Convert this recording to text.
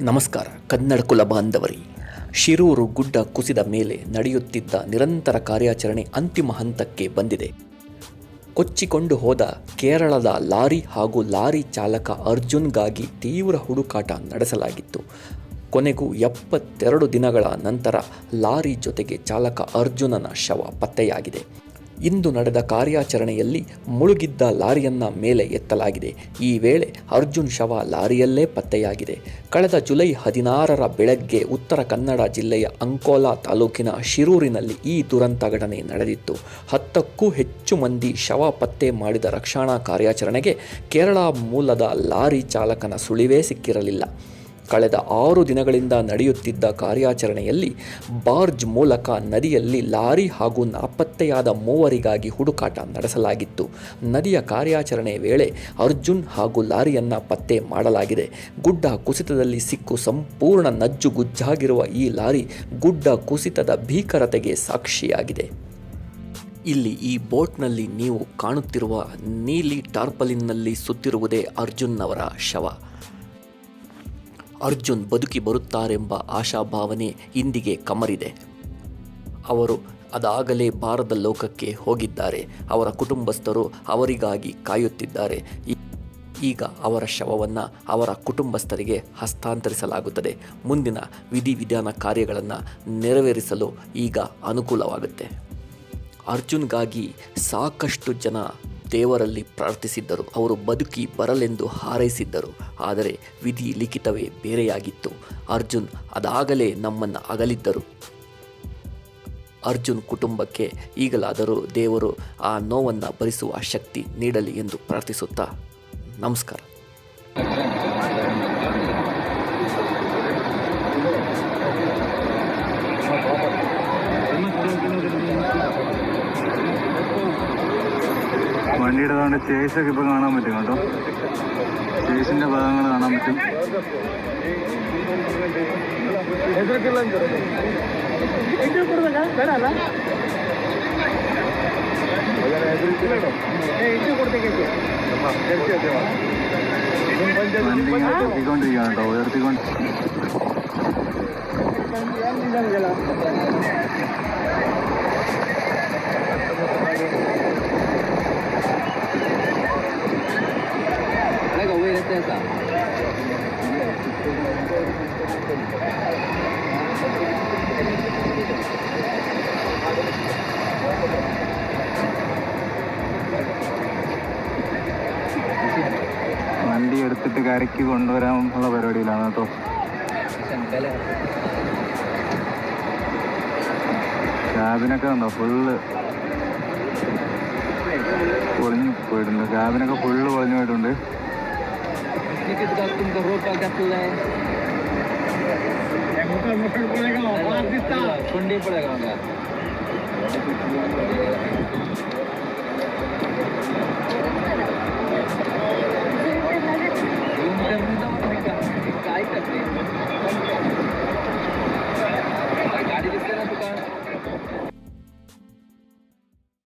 ನಮಸ್ಕಾರ, ಕನ್ನಡ ಕುಲ ಬಾಂಧವರಿ. ಶಿರೂರು ಗುಡ್ಡ ಕುಸಿದ ಮೇಲೆ ನಡೆಯುತ್ತಿದ್ದ ನಿರಂತರ ಕಾರ್ಯಾಚರಣೆ ಅಂತಿಮ ಹಂತಕ್ಕೆ ಬಂದಿದೆ. ಕೊಚ್ಚಿಕೊಂಡು ಹೋದ ಕೇರಳದ ಲಾರಿ ಹಾಗೂ ಲಾರಿ ಚಾಲಕ ಅರ್ಜುನ್ಗಾಗಿ ತೀವ್ರ ಹುಡುಕಾಟ ನಡೆಸಲಾಗಿತ್ತು. ಕೊನೆಗೂ ಎಪ್ಪತ್ತೆರಡು ದಿನಗಳ ನಂತರ ಲಾರಿ ಜೊತೆಗೆ ಚಾಲಕ ಅರ್ಜುನನ ಶವ ಪತ್ತೆಯಾಗಿದೆ. ಇಂದು ನಡೆದ ಕಾರ್ಯಾಚರಣೆಯಲ್ಲಿ ಮುಳುಗಿದ್ದ ಲಾರಿಯನ್ನ ಮೇಲೆ ಎತ್ತಲಾಗಿದೆ. ಈ ವೇಳೆ ಅರ್ಜುನ್ ಶವ ಲಾರಿಯಲ್ಲೇ ಪತ್ತೆಯಾಗಿದೆ. ಕಳೆದ ಜುಲೈ ಹದಿನಾರರ ಬೆಳಗ್ಗೆ ಉತ್ತರ ಕನ್ನಡ ಜಿಲ್ಲೆಯ ಅಂಕೋಲಾ ತಾಲೂಕಿನ ಶಿರೂರಿನಲ್ಲಿ ಈ ದುರಂತ ಘಟನೆ ನಡೆದಿತ್ತು. ಹತ್ತಕ್ಕೂ ಹೆಚ್ಚು ಮಂದಿ ಶವ ಪತ್ತೆ ಮಾಡಿದ ರಕ್ಷಣಾ ಕಾರ್ಯಾಚರಣೆಗೆ ಕೇರಳ ಮೂಲದ ಲಾರಿ ಚಾಲಕನ ಸುಳಿವೇ ಸಿಕ್ಕಿರಲಿಲ್ಲ. ಕಳೆದ ಆರು ದಿನಗಳಿಂದ ನಡೆಯುತ್ತಿದ್ದ ಕಾರ್ಯಾಚರಣೆಯಲ್ಲಿ ಬಾರ್ಜ್ ಮೂಲಕ ನದಿಯಲ್ಲಿ ಲಾರಿ ಹಾಗೂ ನಾಪತ್ತೆಯಾದ ಮೂವರಿಗಾಗಿ ಹುಡುಕಾಟ ನಡೆಸಲಾಗಿತ್ತು. ನದಿಯ ಕಾರ್ಯಾಚರಣೆ ವೇಳೆ ಅರ್ಜುನ್ ಹಾಗೂ ಲಾರಿಯನ್ನು ಪತ್ತೆ ಮಾಡಲಾಗಿದೆ. ಗುಡ್ಡ ಕುಸಿತದಲ್ಲಿ ಸಿಕ್ಕು ಸಂಪೂರ್ಣ ನಜ್ಜುಗುಜ್ಜಾಗಿರುವ ಈ ಲಾರಿ ಗುಡ್ಡ ಕುಸಿತದ ಭೀಕರತೆಗೆ ಸಾಕ್ಷಿಯಾಗಿದೆ. ಇಲ್ಲಿ ಈ ಬೋಟ್ನಲ್ಲಿ ನೀವು ಕಾಣುತ್ತಿರುವ ನೀಲಿ ಟಾರ್ಪಲಿನ್ನಲ್ಲಿ ಸುತ್ತಿರುವುದೇ ಅರ್ಜುನ್ನವರ ಶವ. ಅರ್ಜುನ್ ಬದುಕಿ ಬರುತ್ತಾರೆಂಬ ಆಶಾಭಾವನೆ ಇಂದಿಗೆ ಕಮರಿದೆ. ಅವರು ಅದಾಗಲೇ ಬಾರದ ಲೋಕಕ್ಕೆ ಹೋಗಿದ್ದಾರೆ. ಅವರ ಕುಟುಂಬಸ್ಥರು ಅವರಿಗಾಗಿ ಕಾಯುತ್ತಿದ್ದಾರೆ. ಈಗ ಅವರ ಶವವನ್ನು ಅವರ ಕುಟುಂಬಸ್ಥರಿಗೆ ಹಸ್ತಾಂತರಿಸಲಾಗುತ್ತದೆ. ಮುಂದಿನ ವಿಧಿವಿಧಾನ ಕಾರ್ಯಗಳನ್ನು ನೆರವೇರಿಸಲು ಈಗ ಅನುಕೂಲವಾಗುತ್ತೆ. ಅರ್ಜುನ್ಗಾಗಿ ಸಾಕಷ್ಟು ಜನ ದೇವರಲ್ಲಿ ಪ್ರಾರ್ಥಿಸಿದ್ದರು. ಅವರು ಬದುಕಿ ಬರಲೆಂದು ಹಾರೈಸಿದ್ದರು. ಆದರೆ ವಿಧಿ ಲಿಖಿತವೇ ಬೇರೆಯಾಗಿತ್ತು. ಅರ್ಜುನ್ ಅದಾಗಲೇ ನಮ್ಮನ್ನು ಅಗಲಿದ್ದರು. ಅರ್ಜುನ್ ಕುಟುಂಬಕ್ಕೆ ಈಗಲಾದರೂ ದೇವರು ಆ ನೋವನ್ನು ಭರಿಸುವ ಶಕ್ತಿ ನೀಡಲಿ ಎಂದು ಪ್ರಾರ್ಥಿಸುತ್ತಾ. ನಮಸ್ಕಾರ. വണ്ടിയുടെ അതുകൊണ്ട് ചേസൊക്കെ ഇപ്പൊ കാണാൻ പറ്റും കേട്ടോ. ചേസിന്റെ ഭാഗങ്ങൾ കാണാൻ പറ്റും. വണ്ടി ഉയർത്തിക്കൊണ്ട് വണ്ടി എടുത്തിട്ട് കരയ്ക്ക് കൊണ്ടുവരാനുള്ള പരിപാടിയിലാണ് കേട്ടോ. ക്യാബിനൊക്കെ ഉണ്ടോ ഫുള്ള് പൊളിഞ്ഞു പോയിട്ടുണ്ട്. ക്യാബിനൊക്കെ ഫുള്ള് പൊളിഞ്ഞു പോയിട്ടുണ്ട്. किती तुमचं रोपा घातलेला आहे मोठं मोठं पडेगाव वाद दिसता कोंडी पडेगाव